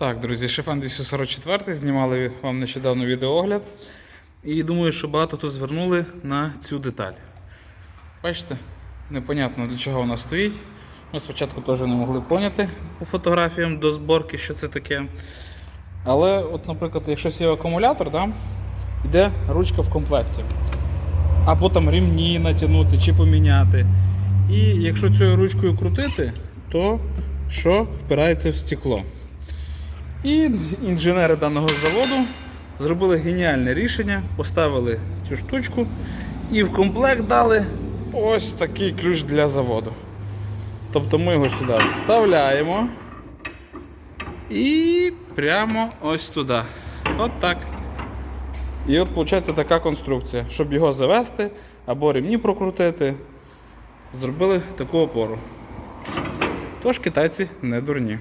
Так, друзі, Шифан 244 знімали вам нещодавно відеоогляд. І думаю, що багато хто звернули на цю деталь. Бачите, непонятно для чого вона стоїть. Ми спочатку теж не могли поняти по фотографіям до зборки, що це таке. Але, от, наприклад, якщо є акумулятор, да, йде ручка в комплекті. Або там рівні натягнути чи поміняти. І якщо цією ручкою крутити, то що впирається в стекло. І інженери даного заводу зробили геніальне рішення, поставили цю штучку і в комплект дали ось такий ключ для заводу. Тобто ми його сюди вставляємо і прямо ось туди. От так. І от виходить така конструкція. Щоб його завести або ремні прокрутити, зробили таку опору. Тож китайці не дурні.